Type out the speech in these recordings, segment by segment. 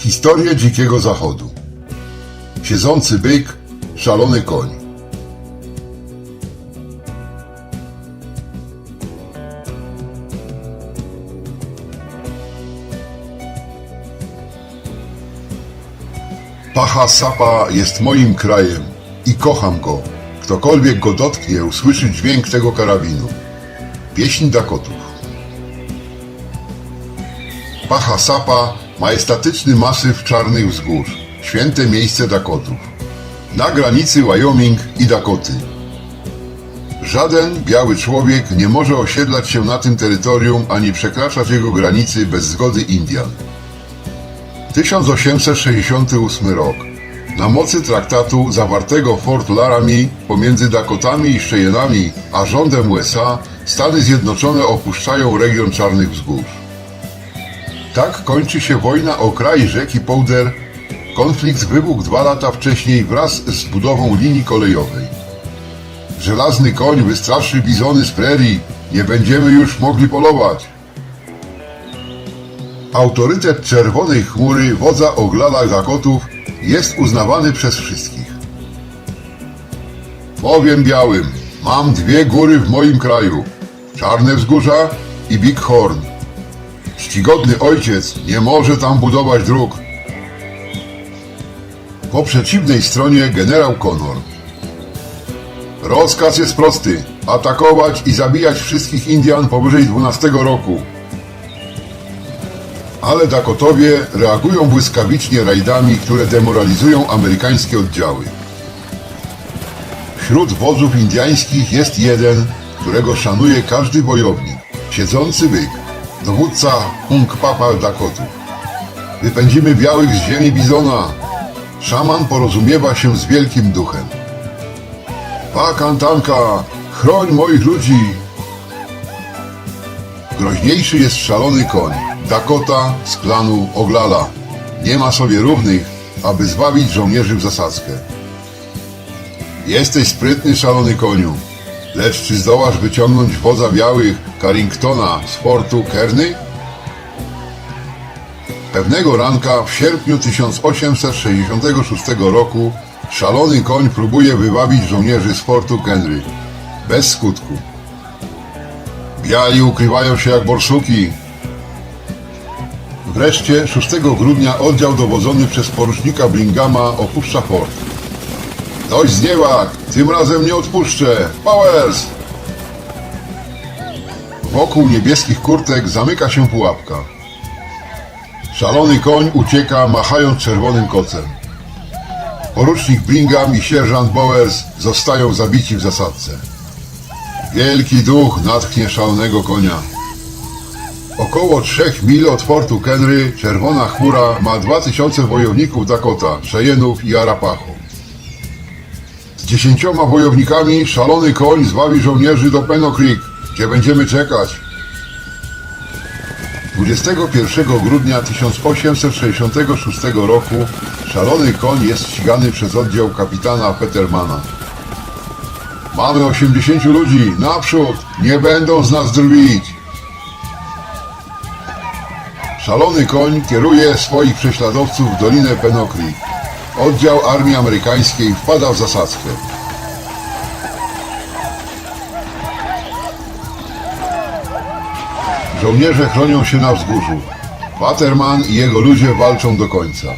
Historie Dzikiego Zachodu. Siedzący byk, szalony koń. Pacha Sapa jest moim krajem i kocham go. Ktokolwiek go dotknie, usłyszy dźwięk tego karabinu. Pieśń Dakotów. Pacha Sapa, majestatyczny masyw czarnych wzgórz, święte miejsce Dakotów. Na granicy Wyoming i Dakoty. Żaden biały człowiek nie może osiedlać się na tym terytorium ani przekraczać jego granicy bez zgody Indian. 1868 rok. Na mocy traktatu zawartego w Fort Laramie pomiędzy Dakotami i Cheyenne'ami a rządem USA Stany Zjednoczone opuszczają region Czarnych Wzgórz. Tak kończy się wojna o kraj rzeki Powder. Konflikt wybuchł dwa lata wcześniej wraz z budową linii kolejowej. Żelazny koń wystraszy bizony z prerii. Nie będziemy już mogli polować. Autorytet czerwonej chmury wodza oglala Dakotów jest uznawany przez wszystkich. Powiem białym, mam dwie góry w moim kraju. Czarne Wzgórza i Big Horn. Czcigodny ojciec nie może tam budować dróg. Po przeciwnej stronie generał Connor. Rozkaz jest prosty. Atakować i zabijać wszystkich Indian powyżej 12 roku. Ale Dakotowie reagują błyskawicznie rajdami, które demoralizują amerykańskie oddziały. Wśród wodzów indiańskich jest jeden, którego szanuje każdy wojownik. Siedzący byk, dowódca Hunkpapa Dakotów. Wypędzimy białych z ziemi Bizona. Szaman porozumiewa się z wielkim duchem. Pakantanka, chroń moich ludzi! Groźniejszy jest szalony koń, Dakota z klanu Oglala. Nie ma sobie równych, aby zbawić żołnierzy w zasadzkę. Jesteś sprytny, szalony koniu, lecz czy zdołasz wyciągnąć wodza białych Carringtona z fortu Kerny? Pewnego ranka w sierpniu 1866 roku szalony koń próbuje wywabić żołnierzy z fortu Kenry. Bez skutku. Biali ukrywają się jak borsuki. Wreszcie 6 grudnia oddział dowodzony przez porucznika Bringama opuszcza fort. Dość zniewag! Tym razem nie odpuszczę! Powers! Wokół niebieskich kurtek zamyka się pułapka. Szalony koń ucieka, machając czerwonym kocem. Porucznik Brigham i sierżant Bowers zostają zabici w zasadce. Wielki duch natchnie szalonego konia. Około trzech mil od fortu Kenry czerwona chmura ma 2000 wojowników Dakota, Cheyenne'ów i Arapaho. Dziesięcioma wojownikami szalony koń zwabi żołnierzy do Peno gdzie będziemy czekać. 21 grudnia 1866 roku szalony koń jest ścigany przez oddział kapitana Petermana. Mamy 80 ludzi, naprzód, nie będą z nas drwić. Szalony koń kieruje swoich prześladowców w Dolinę Penokri. Oddział armii amerykańskiej wpada w zasadzkę. Żołnierze chronią się na wzgórzu. Waterman i jego ludzie walczą do końca.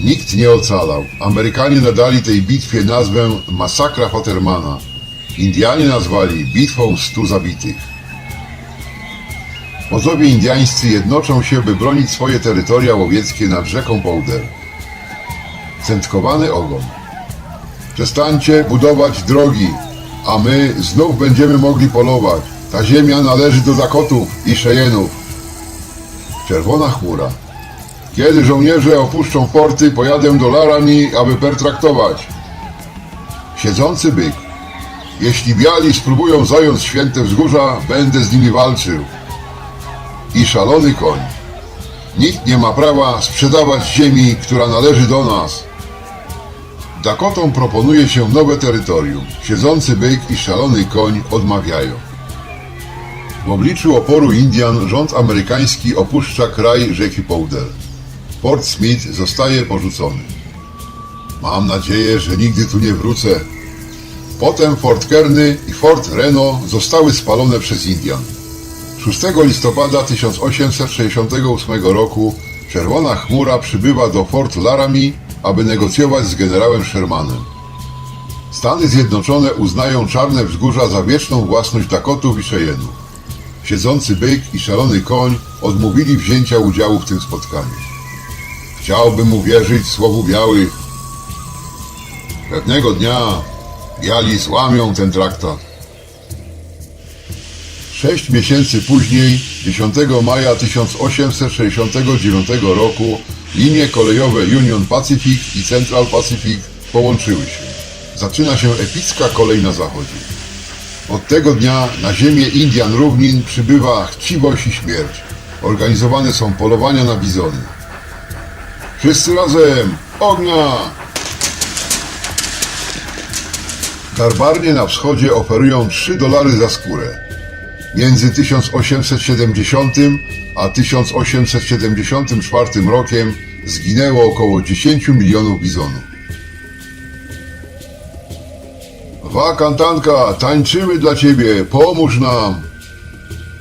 Nikt nie ocalał. Amerykanie nadali tej bitwie nazwę Masakra Watermana. Indianie nazwali Bitwą Stu Zabitych. Wodzowie indiańscy jednoczą się, by bronić swoje terytoria łowieckie nad rzeką Powder. Centkowany ogon. Przestańcie budować drogi, a my znów będziemy mogli polować. Ta ziemia należy do Dakotów i Cheyenne'ów. Czerwona chmura. Kiedy żołnierze opuszczą forty, pojadę do Laramie, aby pertraktować. Siedzący byk. Jeśli biali spróbują zająć święte wzgórza, będę z nimi walczył. I szalony koń. Nikt nie ma prawa sprzedawać ziemi, która należy do nas. Dakotom proponuje się nowe terytorium. Siedzący byk i szalony koń odmawiają. W obliczu oporu Indian rząd amerykański opuszcza kraj rzeki Powder. Fort Smith zostaje porzucony. Mam nadzieję, że nigdy tu nie wrócę. Potem Fort Kearny i Fort Reno zostały spalone przez Indian. 6 listopada 1868 roku Czerwona Chmura przybywa do Fort Laramie, aby negocjować z generałem Shermanem. Stany Zjednoczone uznają Czarne Wzgórza za wieczną własność Dakotów i Cheyenne'ów. Siedzący byk i szalony koń odmówili wzięcia udziału w tym spotkaniu. Chciałbym uwierzyć słowu białych. Pewnego dnia biali złamią ten traktat. Sześć miesięcy później, 10 maja 1869 roku, linie kolejowe Union Pacific i Central Pacific połączyły się. Zaczyna się epicka kolej na zachodzie. Od tego dnia na ziemię Indian Równin przybywa chciwość i śmierć. Organizowane są polowania na bizony. Wszyscy razem! Ognia! Garbarnie na wschodzie oferują 3 dolary za skórę. Między 1870 a 1874 rokiem zginęło około 10 milionów bizonów. Wakantanka, tańczymy dla ciebie, pomóż nam.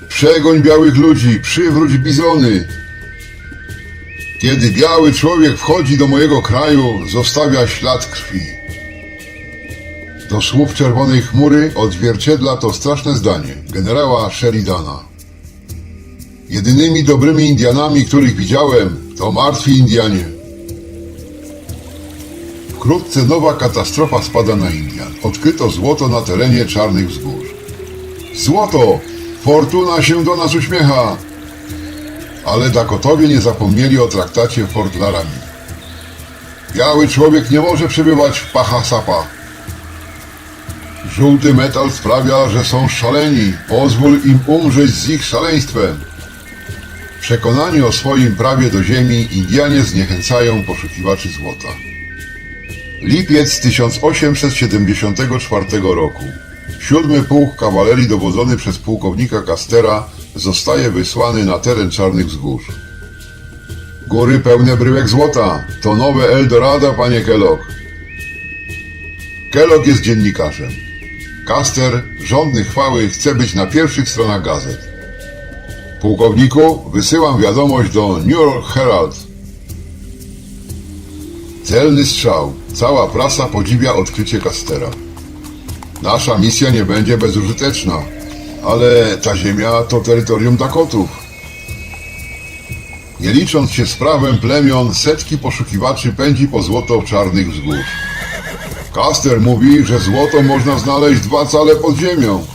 Przegoń białych ludzi, przywróć bizony. Kiedy biały człowiek wchodzi do mojego kraju, zostawia ślad krwi. Do słów czerwonej chmury odzwierciedla to straszne zdanie generała Sheridana. Jedynymi dobrymi Indianami, których widziałem, to martwi Indianie. Wkrótce nowa katastrofa spada na Indian. Odkryto złoto na terenie Czarnych Wzgórz. Złoto! Fortuna się do nas uśmiecha! Ale Dakotowie nie zapomnieli o traktacie Fort Laramie. Biały człowiek nie może przebywać w Pachasapa. Żółty metal sprawia, że są szaleni. Pozwól im umrzeć z ich szaleństwem. Przekonani o swoim prawie do ziemi, Indianie zniechęcają poszukiwaczy złota. Lipiec 1874 roku. Siódmy pułk kawalerii dowodzony przez pułkownika Castera zostaje wysłany na teren Czarnych Wzgórz. Góry pełne bryłek złota. To nowe Eldorado, panie Kellogg. Kellogg jest dziennikarzem. Caster, żądny chwały, chce być na pierwszych stronach gazet. Pułkowniku, wysyłam wiadomość do New York Herald. Celny strzał. Cała prasa podziwia odkrycie Castera. Nasza misja nie będzie bezużyteczna, ale ta ziemia to terytorium Dakotów. Nie licząc się z prawem plemion, setki poszukiwaczy pędzi po złoto czarnych wzgórz. Caster mówi, że złoto można znaleźć dwa cale pod ziemią.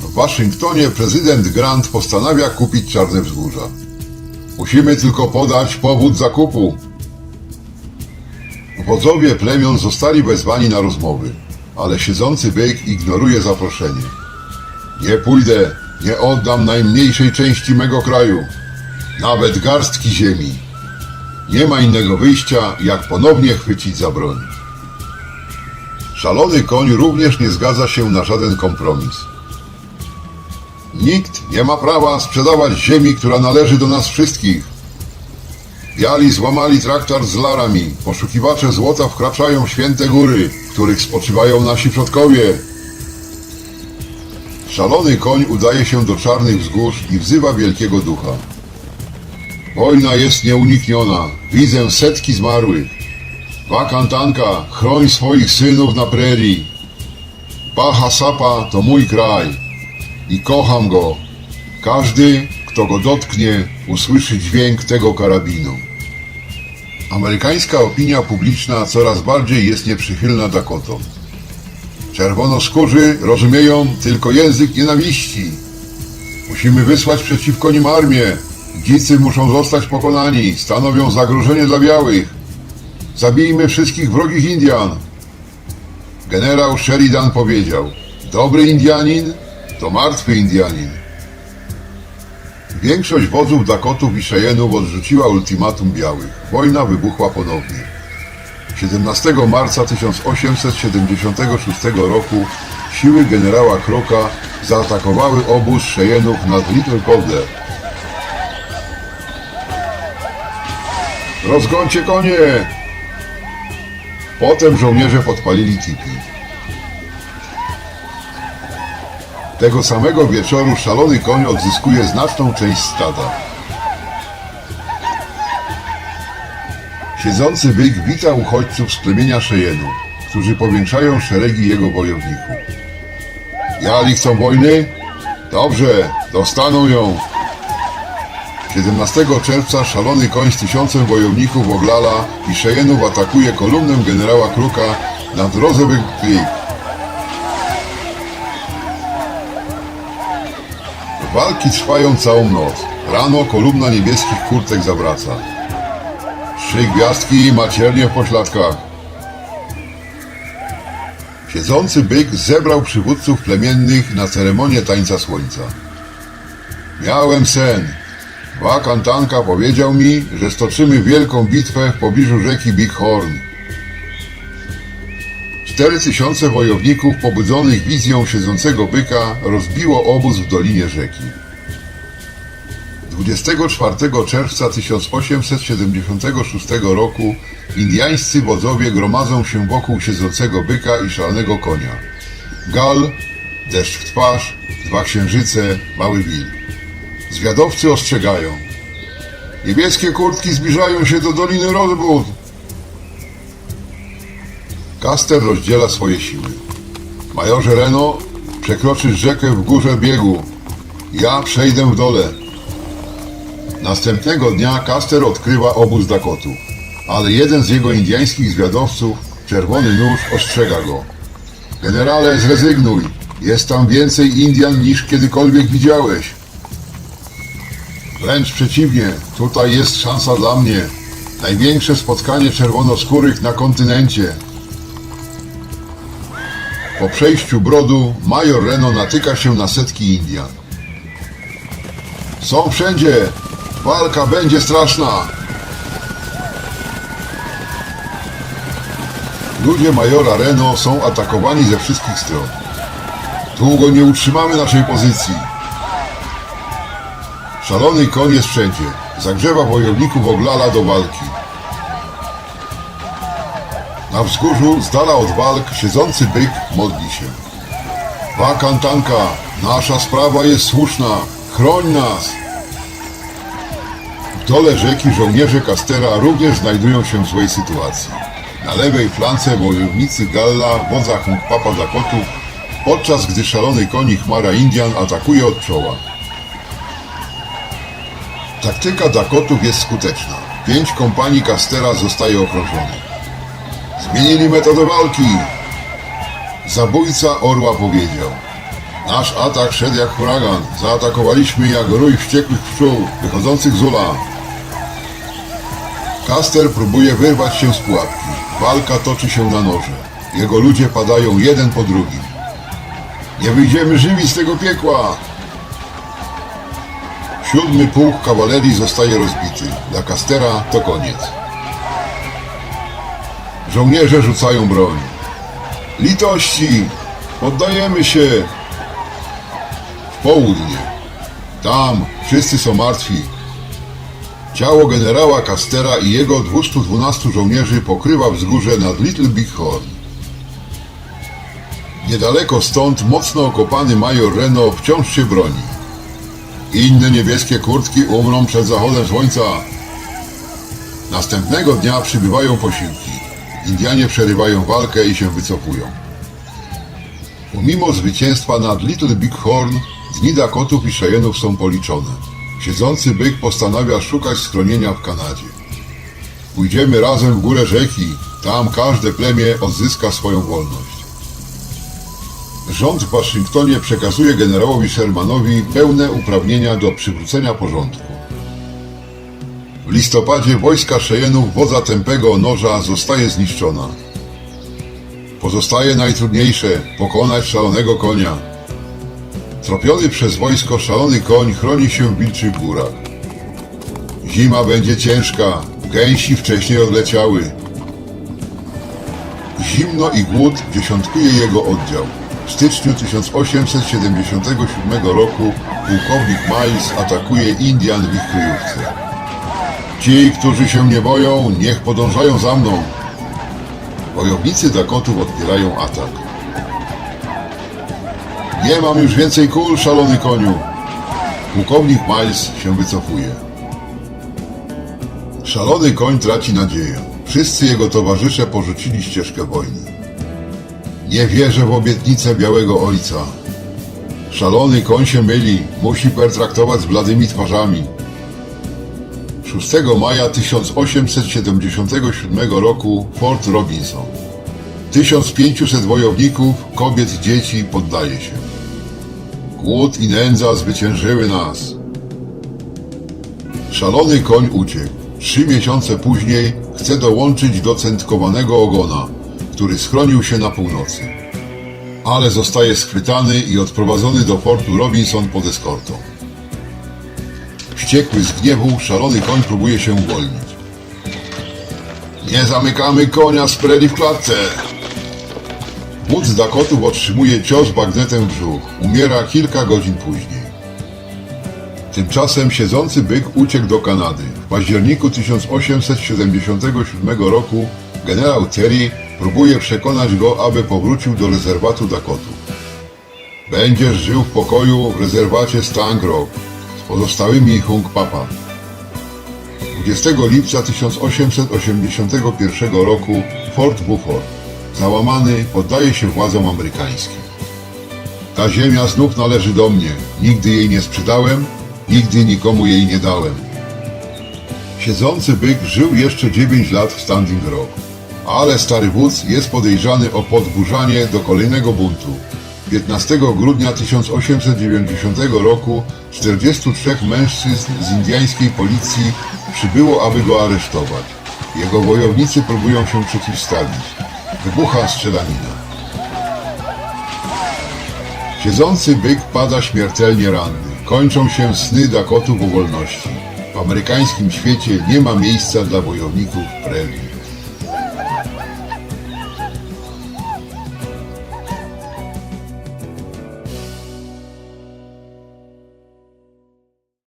W Waszyngtonie prezydent Grant postanawia kupić czarne wzgórza. Musimy tylko podać powód zakupu. Wodzowie plemion zostali wezwani na rozmowy, ale siedzący byk ignoruje zaproszenie. Nie pójdę, nie oddam najmniejszej części mego kraju, nawet garstki ziemi. Nie ma innego wyjścia, jak ponownie chwycić za broń. Szalony koń również nie zgadza się na żaden kompromis. Nikt nie ma prawa sprzedawać ziemi, która należy do nas wszystkich. Biali złamali traktat z Larami. Poszukiwacze złota wkraczają w święte góry, w których spoczywają nasi przodkowie. Szalony koń udaje się do czarnych wzgórz i wzywa wielkiego ducha. Wojna jest nieunikniona. Widzę setki zmarłych. Wakantanka, chroń swoich synów na prerii. Baha Sapa to mój kraj i kocham go. Każdy, kto go dotknie, usłyszy dźwięk tego karabinu. Amerykańska opinia publiczna coraz bardziej jest nieprzychylna Dakotom. Czerwonoskórzy rozumieją tylko język nienawiści. Musimy wysłać przeciwko nim armię. Dzicy muszą zostać pokonani, stanowią zagrożenie dla białych. Zabijmy wszystkich wrogich Indian. Generał Sheridan powiedział, dobry Indianin to martwy Indianin. Większość wodzów Dakotów i Cheyenne'ów odrzuciła ultimatum białych. Wojna wybuchła ponownie. 17 marca 1876 roku siły generała Kroka zaatakowały obóz Cheyenne'ów nad Little Calder. Rozgońcie konie! Potem żołnierze podpalili tipi. Tego samego wieczoru szalony koń odzyskuje znaczną część stada. Siedzący byk wita uchodźców z plemienia Szejenu, którzy powiększają szeregi jego wojowników. Jali chcą wojny? Dobrze, dostaną ją. 17 czerwca szalony koń z tysiącem wojowników Oglala i Szejenów atakuje kolumnę generała Kruka nad Rozewyk Creek. Walki trwają całą noc. Rano kolumna niebieskich kurtek zawraca. Trzy gwiazdki i maciernie w pośladkach. Siedzący byk zebrał przywódców plemiennych na ceremonię tańca słońca. Miałem sen. Wakantanka powiedział mi, że stoczymy wielką bitwę w pobliżu rzeki Big Horn. Cztery tysiące wojowników pobudzonych wizją siedzącego byka rozbiło obóz w dolinie rzeki. 24 czerwca 1876 roku indiańscy wodzowie gromadzą się wokół siedzącego byka i szalonego konia. Gal, deszcz w twarz, dwa księżyce, mały wilk. Zwiadowcy ostrzegają. Niebieskie kurtki zbliżają się do Doliny Rozbud. Caster rozdziela swoje siły. Majorze Reno, przekroczysz rzekę w górze biegu. Ja przejdę w dole. Następnego dnia Caster odkrywa obóz Dakotów, ale jeden z jego indiańskich zwiadowców, Czerwony Nóż, ostrzega go. Generale, zrezygnuj. Jest tam więcej Indian niż kiedykolwiek widziałeś. Wręcz przeciwnie, tutaj jest szansa dla mnie. Największe spotkanie czerwonoskórych na kontynencie. Po przejściu brodu major Reno natyka się na setki Indian. Są wszędzie! Walka będzie straszna! Ludzie majora Reno są atakowani ze wszystkich stron. Długo nie utrzymamy naszej pozycji. Szalony koń jest wszędzie. Zagrzewa wojowników Oglala do walki. Na wzgórzu, z dala od walk, siedzący byk modli się. Wakantanka, nasza sprawa jest słuszna. Chroń nas! W dole rzeki żołnierze Kastera również znajdują się w złej sytuacji. Na lewej flance wojownicy Galla, wodza Papa Dakotów, podczas gdy szalony koń i chmara Indian atakuje od czoła. Taktyka Dakotów jest skuteczna. Pięć kompanii Kastera zostaje okrążonych. Zmienili metodę walki. Zabójca orła powiedział. Nasz atak szedł jak huragan. Zaatakowaliśmy jak rój wściekłych pszczół wychodzących z ula. Kaster próbuje wyrwać się z pułapki. Walka toczy się na noże. Jego ludzie padają jeden po drugim. Nie wyjdziemy żywi z tego piekła! Siódmy pułk kawalerii zostaje rozbity. Dla Kastera to koniec. Żołnierze rzucają broń. Litości! Poddajemy się! W południe. Tam wszyscy są martwi. Ciało generała Kastera i jego 212 żołnierzy pokrywa wzgórze nad Little Big Horn. Niedaleko stąd mocno okopany major Reno wciąż się broni. Inne niebieskie kurtki umrą przed zachodem słońca. Następnego dnia przybywają posiłki. Indianie przerywają walkę i się wycofują. Pomimo zwycięstwa nad Little Big Horn, dni Dakotów i Cheyenne'ów są policzone. Siedzący byk postanawia szukać schronienia w Kanadzie. Pójdziemy razem w górę rzeki, tam każde plemię odzyska swoją wolność. Rząd w Waszyngtonie przekazuje generałowi Shermanowi pełne uprawnienia do przywrócenia porządku. W listopadzie wojska Cheyenne'ów wodza tępego noża zostaje zniszczona. Pozostaje najtrudniejsze pokonać szalonego konia. Tropiony przez wojsko szalony koń chroni się w wilczych górach. Zima będzie ciężka, gęsi wcześniej odleciały. Zimno i głód dziesiątkuje jego oddział. W styczniu 1877 roku pułkownik Miles atakuje Indian w ich kryjówce. Ci, którzy się nie boją, niech podążają za mną. Wojownicy Dakotów odpierają atak. Nie mam już więcej kul, szalony koniu. Pułkownik Miles się wycofuje. Szalony koń traci nadzieję. Wszyscy jego towarzysze porzucili ścieżkę wojny. Nie wierzę w obietnicę Białego Ojca. Szalony koń się myli, musi pertraktować z bladymi twarzami. 6 maja 1877 roku Fort Robinson. 1500 wojowników, kobiet, dzieci poddaje się. Głód i nędza zwyciężyły nas. Szalony koń uciekł. Trzy miesiące później chce dołączyć do centkowanego ogona, który schronił się na północy. Ale zostaje schwytany i odprowadzony do fortu Robinson pod eskortą. Wściekły z gniewu, szalony koń próbuje się uwolnić. Nie zamykamy konia z preli w klatce! Wódz Dakotów otrzymuje cios bagnetem w brzuch. Umiera kilka godzin później. Tymczasem siedzący byk uciekł do Kanady. W październiku 1877 roku generał Terry próbuje przekonać go, aby powrócił do rezerwatu Dakotów. Będziesz żył w pokoju w rezerwacie Stang Rock z pozostałymi Hung Papa. 20 lipca 1881 roku Fort Beaufort, załamany, poddaje się władzom amerykańskim. Ta ziemia znów należy do mnie. Nigdy jej nie sprzedałem, nigdy nikomu jej nie dałem. Siedzący byk żył jeszcze 9 lat w Standing Rock, ale stary wódz jest podejrzany o podburzanie do kolejnego buntu. 15 grudnia 1890 roku 43 mężczyzn z indyjskiej policji przybyło, aby go aresztować. Jego wojownicy próbują się przeciwstawić. Wybucha strzelanina. Siedzący byk pada śmiertelnie ranny. Kończą się sny Dakotów o wolności. W amerykańskim świecie nie ma miejsca dla wojowników prairie.